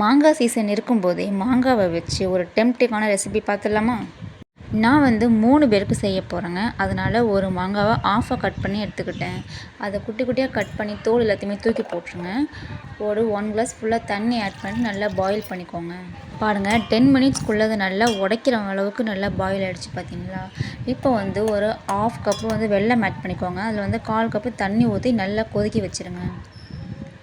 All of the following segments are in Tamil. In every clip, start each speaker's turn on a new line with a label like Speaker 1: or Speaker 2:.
Speaker 1: மாங்காய் சீசன் இருக்கும்போதே மாங்காவை வச்சு ஒரு டெம்டிங்கான ரெசிபி பார்த்துடலாமா? நான் வந்து மூணு பேருக்கு செய்ய போகிறேங்க அதனால் ஒரு மாங்காவை ஆஃபாக கட் பண்ணி எடுத்துக்கிட்டேன். அதை குட்டி குட்டியாக கட் பண்ணி தோல் எல்லாத்தையுமே தூக்கி போட்டுருங்க. ஒரு ஒன் கிளாஸ் ஃபுல்லாக தண்ணி ஆட் பண்ணி நல்லா பாயில் பண்ணிக்கோங்க. பாருங்கள் டென் மினிட்ஸ்க்குள்ளே அது நல்லா உடைக்கிற அளவுக்கு நல்லா பாயில் ஆகிடுச்சு பார்த்தீங்களா? இப்போ வந்து ஒரு ஆஃப் கப்பு வந்து வெள்ளம் ஆட் பண்ணிக்கோங்க. அதில் வந்து கால் கப்பு தண்ணி ஊற்றி நல்லா கொதிக்க வச்சுருங்க.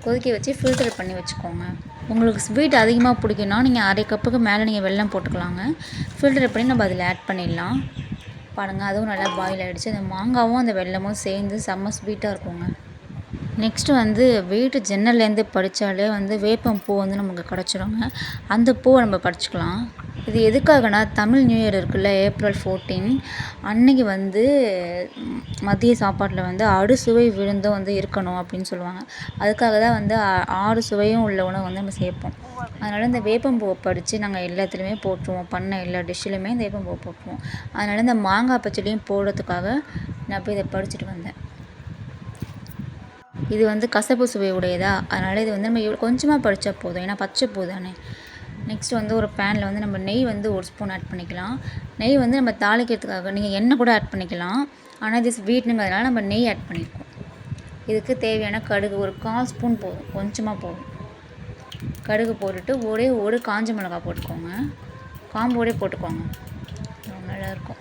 Speaker 1: கொதிக்க வச்சு ஃபில்டர் பண்ணி வச்சுக்கோங்க. உங்களுக்கு ஸ்வீட் அதிகமாக பிடிக்குன்னா நீங்கள் அரை கப்புக்கு மேலே நீங்கள் வெல்லம் போட்டுக்கலாங்க. ஃபில்டர் பண்ணி நம்ம அதில் ஆட் பண்ணிடலாம். பாருங்கள் அதுவும் நல்லா பாயில் ஆகிடுச்சு அந்த மாங்காவும் அந்த வெல்லமும் சேர்ந்து செம்ம ஸ்வீட்டாக இருக்குங்க. நெக்ஸ்ட்டு வந்து வீட்டு ஜன்னல்லேருந்து படித்தாலே வந்து வேப்பம் பூ வந்து நமக்கு கிடச்சிருங்க. அந்த பூவை நம்ம பறிச்சுக்கலாம். இது எதுக்காகனா தமிழ் நியூ இயர் இருக்குல்ல ஏப்ரல் ஃபோர்டீன் அன்னைக்கு வந்து மதிய சாப்பாட்டில் வந்து அறுசுவை விருந்தும் வந்து இருக்கணும் அப்படின்னு சொல்லுவாங்க. அதுக்காக தான் வந்து ஆறு சுவையும் உள்ள உணவு வந்து நம்ம சேர்ப்போம். அதனால் இந்த வேப்பம்பூவை பறித்து நாங்கள் எல்லாத்துலேயுமே போட்டுருவோம். பண்ண எல்லா டிஷ்ஷிலுமே இந்த வேப்பம்பூவை போட்டுருவோம். அதனால் இந்த மாங்காய் பச்சடியும் போடுறதுக்காக நான் போய் இதை பறிச்சுட்டு வந்தேன். இது வந்து கசப்பு சுவை உடையதா அதனால் இது வந்து நம்ம கொஞ்சமாக பறித்தா போதும். ஏன்னா பச்சை பூ தானே. நெக்ஸ்ட் வந்து ஒரு பேனில் வந்து நம்ம நெய் வந்து ஒரு ஸ்பூன் ஆட் பண்ணிக்கலாம். நெய் வந்து நம்ம தாளிக்கிறதுக்காக நீங்கள் எண்ணெய் கூட ஆட் பண்ணிக்கலாம். ஆனால் இது ஸ்வீட்னுங்கிறதுனால நம்ம நெய் ஆட் பண்ணியிருக்கோம் இதுக்கு தேவையான கடுகு ஒரு கால் ஸ்பூன் போதும். கொஞ்சமாக போதும். கடுகு போட்டுட்டு ஒரே ஒரு காஞ்ச மிளகாய் போட்டுக்கோங்க. காம்போடே போட்டுக்கோங்க. ரொம்ப நல்லாயிருக்கும்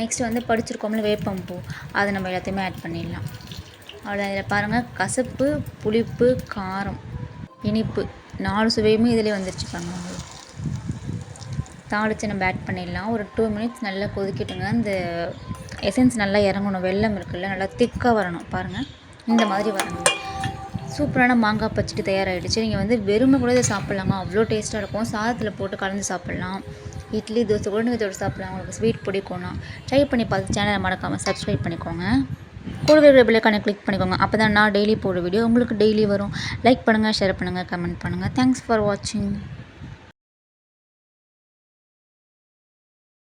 Speaker 1: நெக்ஸ்ட் வந்து படிச்சிருக்கோம்ல வேப்பம்பூ அதை நம்ம எல்லாத்தையுமே ஆட் பண்ணிடலாம். அவ்வளோ இதில் பாருங்கள் கசப்பு புளிப்பு காரம் இனிப்பு. நாலு சுவையுமே இதிலே வந்துருச்சு பாருங்க. உங்களுக்கு தாளித்து நம்ம ஆட் பண்ணிடலாம். ஒரு டூ மினிட்ஸ் நல்லா கொதிக்கட்டுங்க. அந்த எசன்ஸ் நல்லா இறங்கணும். வெள்ளம் இருக்குல்ல நல்லா திக்காக வரணும். பாருங்கள் இந்த மாதிரி வரணும். சூப்பரான மாங்காய் பச்சடி தயாராகிடுச்சு நீங்கள் வந்து வெறுமை கூட இதை சாப்பிட்லாங்க அவ்வளோ டேஸ்ட்டாக இருக்கும். சாதத்தில் போட்டு கலந்து சாப்பிட்லாம். இட்லி தோசை கூட நீங்கள் தொட்டு சாப்பிட்லாம். உங்களுக்கு ஸ்வீட் பிடிக்கும்னா ட்ரை பண்ணி பார்த்து சேனலை மறக்காமல் சப்ஸ்கிரைப் பண்ணிக்கோங்க. கூடவே இருக்கிற பிள்ளைக்கான கிளிக் பண்ணிக்கோங்க. அப்போ தான் நான் டெய்லி போடுற வீடியோ உங்களுக்கு டெய்லி வரும். லைக் பண்ணுங்கள் ஷேர் பண்ணுங்கள் கமெண்ட் பண்ணுங்கள் தேங்க்ஸ் ஃபார் வாட்சிங்